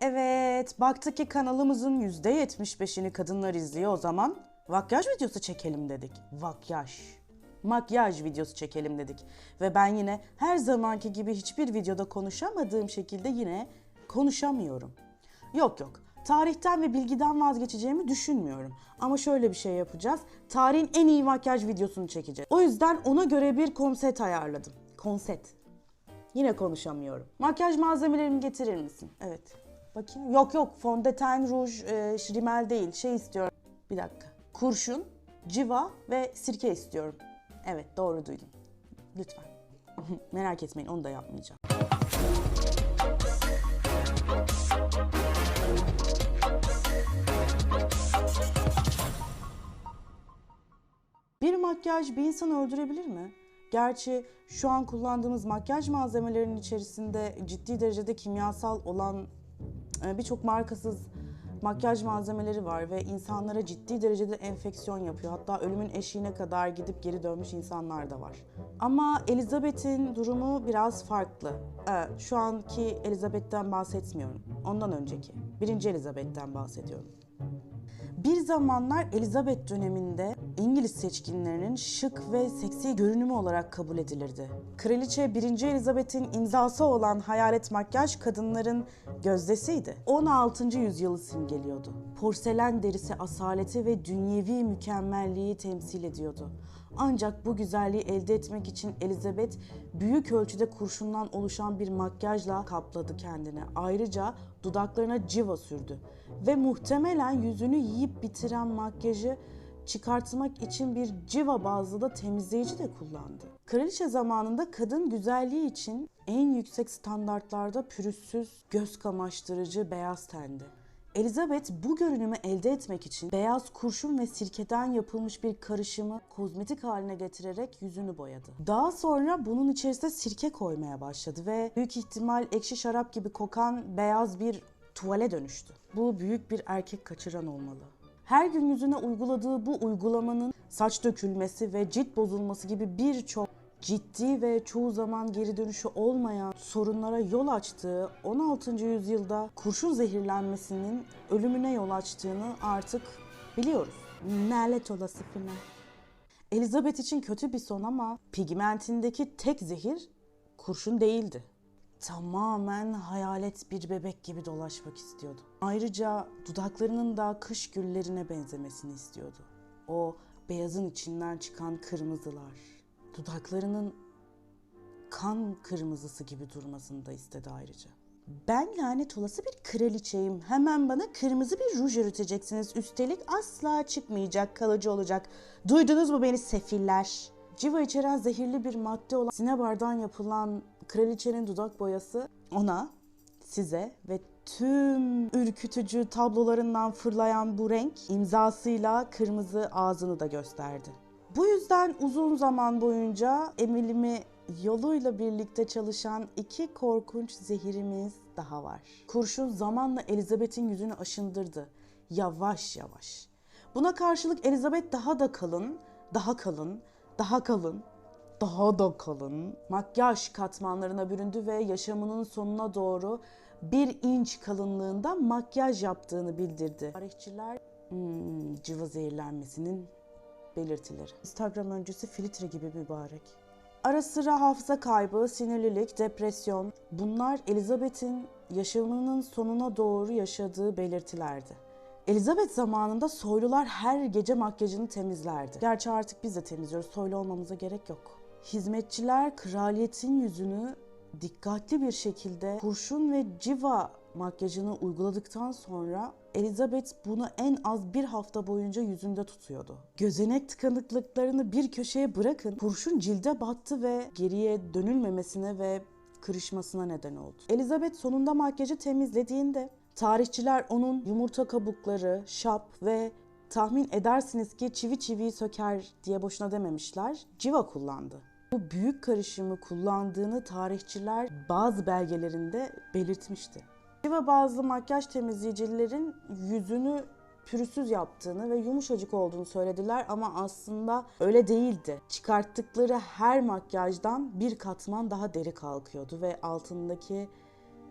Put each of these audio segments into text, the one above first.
Evet, baktık ki kanalımızın %75'ini kadınlar izliyor o zaman. Makyaj videosu çekelim dedik. Makyaj. Makyaj videosu çekelim dedik. Ve ben yine her zamanki gibi hiçbir videoda konuşamadığım şekilde yine konuşamıyorum. Yok yok. Tarihten ve bilgiden vazgeçeceğimi düşünmüyorum. Ama şöyle bir şey yapacağız. Tarihin en iyi makyaj videosunu çekeceğiz. O yüzden ona göre bir konsept ayarladım. Konsept. Yine konuşamıyorum. Makyaj malzemelerimi getirir misin? Evet. Bakayım. Yok yok fondöten, ruj, e, rimel değil. Şey istiyorum. Bir dakika. Kurşun, civa ve sirke istiyorum. Evet doğru duydum. Lütfen. Merak etmeyin onu da yapmayacağım. Bir makyaj bir insanı öldürebilir mi? Gerçi şu an kullandığımız makyaj malzemelerinin içerisinde ciddi derecede kimyasal olan birçok markasız makyaj malzemeleri var ve insanlara ciddi derecede enfeksiyon yapıyor. Hatta ölümün eşiğine kadar gidip geri dönmüş insanlar da var. Ama Elizabeth'in durumu biraz farklı. E, Şu anki Elizabeth'ten bahsetmiyorum. Ondan önceki. Birinci Elizabeth'ten bahsediyorum. Bir zamanlar Elizabeth döneminde İngiliz seçkinlerinin şık ve seksi görünümü olarak kabul edilirdi. Kraliçe 1. Elizabeth'in imzası olan hayalet makyaj kadınların gözdesiydi. 16. yüzyılı simgeliyordu. Porselen derisi asaleti ve dünyevi mükemmelliği temsil ediyordu. Ancak bu güzelliği elde etmek için Elizabeth büyük ölçüde kurşundan oluşan bir makyajla kapladı kendini. Ayrıca dudaklarına civa sürdü ve muhtemelen yüzünü yiyip bitiren makyajı çıkartmak için bir civa bazlı da temizleyici de kullandı. Kraliçe zamanında kadın güzelliği için en yüksek standartlarda pürüzsüz, göz kamaştırıcı beyaz tendi. Elizabeth bu görünümü elde etmek için beyaz kurşun ve sirkeden yapılmış bir karışımı kozmetik haline getirerek yüzünü boyadı. Daha sonra bunun içerisine sirke koymaya başladı ve büyük ihtimal ekşi şarap gibi kokan beyaz bir tuvale dönüştü. Bu büyük bir erkek kaçıran olmalı. Her gün yüzüne uyguladığı bu uygulamanın saç dökülmesi ve cilt bozulması gibi birçok ciddi ve çoğu zaman geri dönüşü olmayan sorunlara yol açtığı 16. yüzyılda kurşun zehirlenmesinin ölümüne yol açtığını artık biliyoruz. Nalet olası final. Elizabeth için kötü bir son ama pigmentindeki tek zehir kurşun değildi. Tamamen hayalet bir bebek gibi dolaşmak istiyordu. Ayrıca dudaklarının da kış güllerine benzemesini istiyordu. O beyazın içinden çıkan kırmızılar, dudaklarının kan kırmızısı gibi durmasını da istedi ayrıca. Ben lanet olası bir kraliçeyim. Hemen bana kırmızı bir ruj üreteceksiniz. Üstelik asla çıkmayacak, kalıcı olacak. Duydunuz mu beni sefiller? Civa içeren zehirli bir madde olan sinebardan yapılan kraliçenin dudak boyası ona, size ve tüm ürkütücü tablolarından fırlayan bu renk imzasıyla kırmızı ağzını da gösterdi. Bu yüzden uzun zaman boyunca Emilim'i yoluyla birlikte çalışan iki korkunç zehirimiz daha var. Kurşun zamanla Elizabeth'in yüzünü aşındırdı. Yavaş yavaş. Buna karşılık Elizabeth daha da kalın, daha kalın, daha kalın, daha da kalın makyaj katmanlarına büründü ve yaşamının sonuna doğru bir inç kalınlığında makyaj yaptığını bildirdi. Tarihçiler hmm, civa zehirlenmesinin belirtileri. Instagram öncesi filtre gibi mübarek. Ara sıra hafıza kaybı, sinirlilik, depresyon bunlar Elizabeth'in yaşamının sonuna doğru yaşadığı belirtilerdi. Elizabeth zamanında soylular her gece makyajını temizlerdi. Gerçi artık biz de temizliyoruz. Soylu olmamıza gerek yok. Hizmetçiler kraliyetin yüzünü dikkatli bir şekilde kurşun ve civa makyajını uyguladıktan sonra Elizabeth bunu en az bir hafta boyunca yüzünde tutuyordu. Gözenek tıkanıklıklarını bir köşeye bırakın, kurşun cilde battı ve geriye dönülmemesine ve kırışmasına neden oldu. Elizabeth sonunda makyajı temizlediğinde tarihçiler onun yumurta kabukları, şap ve tahmin edersiniz ki çivi çiviyi söker diye boşuna dememişler, civa kullandı. Bu büyük karışımı kullandığını tarihçiler bazı belgelerinde belirtmişti. Civa bazlı makyaj temizleyicilerin yüzünü pürüzsüz yaptığını ve yumuşacık olduğunu söylediler ama aslında öyle değildi. Çıkarttıkları her makyajdan bir katman daha deri kalkıyordu ve altındaki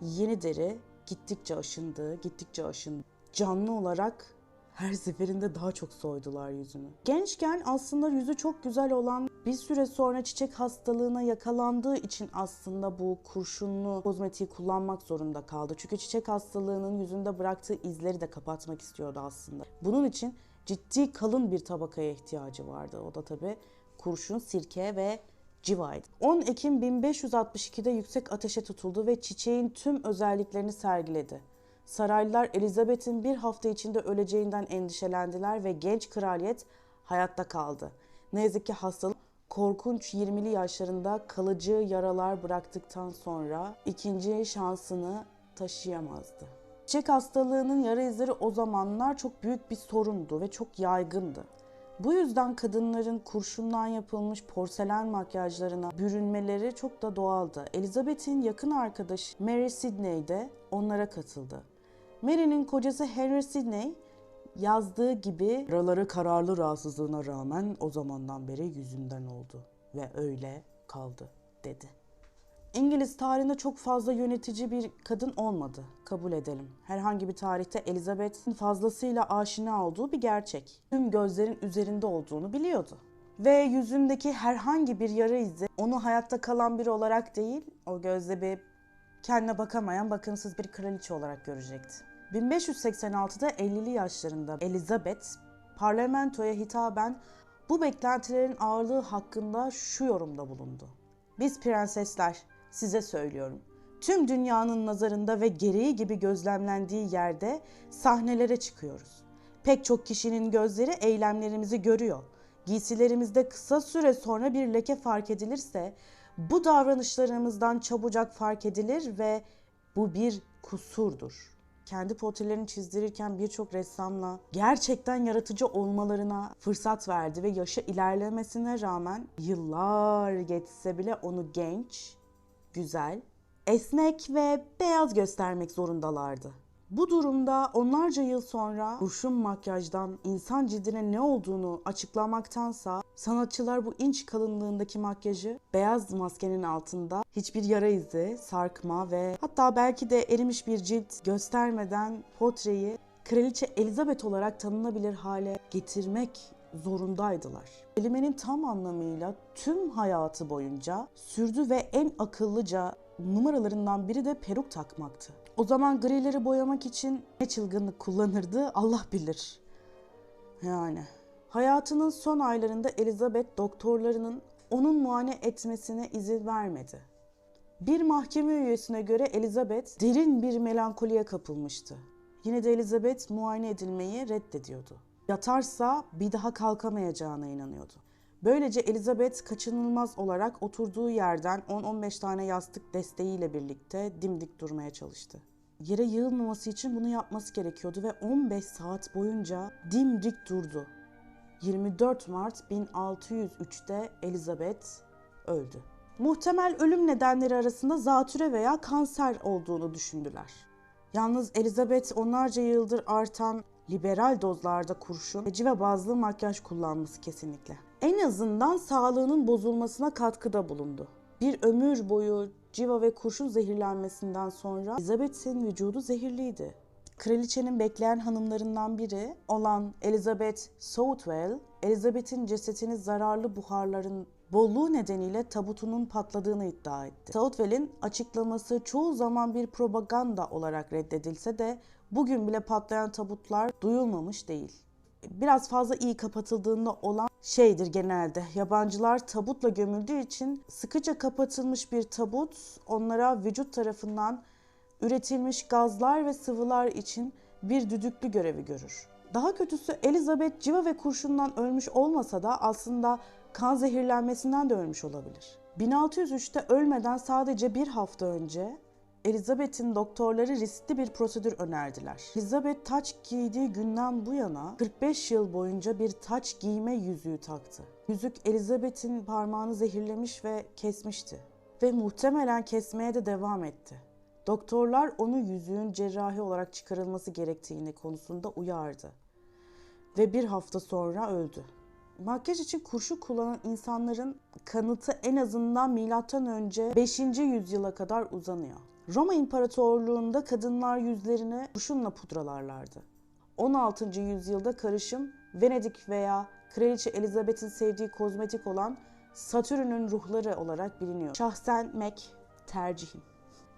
yeni deri gittikçe aşındı, gittikçe aşındı. Canlı olarak her seferinde daha çok soydular yüzünü. Gençken aslında yüzü çok güzel olan bir süre sonra çiçek hastalığına yakalandığı için aslında bu kurşunlu kozmetiği kullanmak zorunda kaldı. Çünkü çiçek hastalığının yüzünde bıraktığı izleri de kapatmak istiyordu aslında. Bunun için ciddi kalın bir tabakaya ihtiyacı vardı. O da tabii kurşun, sirke ve civaydı. 10 Ekim 1562'de yüksek ateşe tutuldu ve çiçeğin tüm özelliklerini sergiledi. Saraylılar Elizabeth'in bir hafta içinde öleceğinden endişelendiler ve genç kraliyet hayatta kaldı. Ne yazık ki hastalık korkunç 20'li yaşlarında kalıcı yaralar bıraktıktan sonra ikinci şansını taşıyamazdı. Çiçek hastalığının yara izleri o zamanlar çok büyük bir sorundu ve çok yaygındı. Bu yüzden kadınların kurşundan yapılmış porselen makyajlarına bürünmeleri çok da doğaldı. Elizabeth'in yakın arkadaşı Mary Sidney de onlara katıldı. Mary'nin kocası Henry Sidney yazdığı gibi yaraları kararlı rahatsızlığına rağmen o zamandan beri yüzünden oldu ve öyle kaldı dedi. İngiliz tarihinde çok fazla yönetici bir kadın olmadı. Kabul edelim. Herhangi bir tarihte Elizabeth'in fazlasıyla aşina olduğu bir gerçek. Tüm gözlerin üzerinde olduğunu biliyordu. Ve yüzündeki herhangi bir yara izi onu hayatta kalan biri olarak değil, o gözle bir kendine bakamayan bakımsız bir kraliçe olarak görecekti. 1586'da 50'li yaşlarında Elizabeth parlamentoya hitaben bu beklentilerin ağırlığı hakkında şu yorumda bulundu. Biz prensesler size söylüyorum. Tüm dünyanın nazarında ve gereği gibi gözlemlendiği yerde sahnelere çıkıyoruz. Pek çok kişinin gözleri eylemlerimizi görüyor. Giysilerimizde kısa süre sonra bir leke fark edilirse bu davranışlarımızdan çabucak fark edilir ve bu bir kusurdur. Kendi portrelerini çizdirirken birçok ressamla gerçekten yaratıcı olmalarına fırsat verdi ve yaşı ilerlemesine rağmen yıllar geçse bile onu genç, güzel, esnek ve beyaz göstermek zorundalardı. Bu durumda onlarca yıl sonra kurşun makyajdan insan cildine ne olduğunu açıklamaktansa sanatçılar bu inç kalınlığındaki makyajı beyaz maskenin altında hiçbir yara izi, sarkma ve hatta belki de erimiş bir cilt göstermeden portreyi Kraliçe Elizabeth olarak tanınabilir hale getirmek zorundaydılar. Kelimenin tam anlamıyla tüm hayatı boyunca sürdü ve en akıllıca numaralarından biri de peruk takmaktı. O zaman grileri boyamak için ne çılgınlık kullanırdı Allah bilir. Yani hayatının son aylarında Elizabeth doktorlarının onun muayene etmesine izin vermedi. Bir mahkeme üyesine göre Elizabeth derin bir melankoliye kapılmıştı. Yine de Elizabeth muayene edilmeyi reddediyordu. Yatarsa bir daha kalkamayacağına inanıyordu. Böylece Elizabeth kaçınılmaz olarak oturduğu yerden 10-15 tane yastık desteğiyle birlikte dimdik durmaya çalıştı. Yere yığılmaması için bunu yapması gerekiyordu ve 15 saat boyunca dimdik durdu. 24 Mart 1603'te Elizabeth öldü. Muhtemel ölüm nedenleri arasında zatüre veya kanser olduğunu düşündüler. Yalnız Elizabeth onlarca yıldır artan liberal dozlarda kurşun ve civa bazlı makyaj kullanması kesinlikle. En azından sağlığının bozulmasına katkıda bulundu. Bir ömür boyu civa ve kurşun zehirlenmesinden sonra Elizabeth'in vücudu zehirliydi. Kraliçenin bekleyen hanımlarından biri olan Elizabeth Southwell, Elizabeth'in cesetini zararlı buharların bolluğu nedeniyle tabutunun patladığını iddia etti. Southwell'in açıklaması çoğu zaman bir propaganda olarak reddedilse de bugün bile patlayan tabutlar duyulmamış değil. Biraz fazla iyi kapatıldığında olan şeydir genelde. Yabancılar tabutla gömüldüğü için sıkıca kapatılmış bir tabut onlara vücut tarafından üretilmiş gazlar ve sıvılar için bir düdüklü görevi görür. Daha kötüsü Elizabeth civa ve kurşundan ölmüş olmasa da aslında kan zehirlenmesinden de ölmüş olabilir. 1603'te ölmeden sadece bir hafta önce Elizabeth'in doktorları riskli bir prosedür önerdiler. Elizabeth taç giydiği günden bu yana 45 yıl boyunca bir taç giyme yüzüğü taktı. Yüzük Elizabeth'in parmağını zehirlemiş ve kesmişti. Ve muhtemelen kesmeye de devam etti. Doktorlar onu yüzüğün cerrahi olarak çıkarılması gerektiğini konusunda uyardı. Ve bir hafta sonra öldü. Makyaj için kurşun kullanan insanların kanıtı en azından milattan önce 5. yüzyıla kadar uzanıyor. Roma İmparatorluğu'nda kadınlar yüzlerini kurşunla pudralarlardı. 16. yüzyılda karışım Venedik veya Kraliçe Elizabeth'in sevdiği kozmetik olan Satürn'ün ruhları olarak biliniyor. Şahsen Mac tercihim.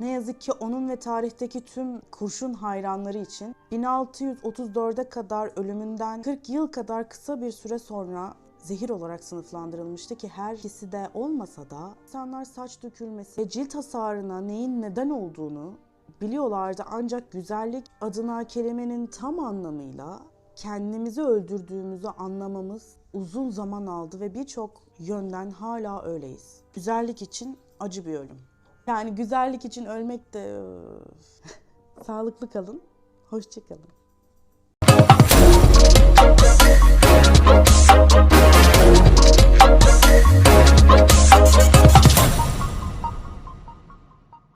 Ne yazık ki onun ve tarihteki tüm kurşun hayranları için 1634'e kadar ölümünden 40 yıl kadar kısa bir süre sonra zehir olarak sınıflandırılmıştı ki her ikisi de olmasa da insanlar saç dökülmesi ve cilt hasarına neyin neden olduğunu biliyorlardı ancak güzellik adına kelimenin tam anlamıyla kendimizi öldürdüğümüzü anlamamız uzun zaman aldı ve birçok yönden hala öyleyiz. Güzellik için acı bir ölüm. Yani güzellik için ölmek de sağlıklı kalın, hoşçakalın. Thank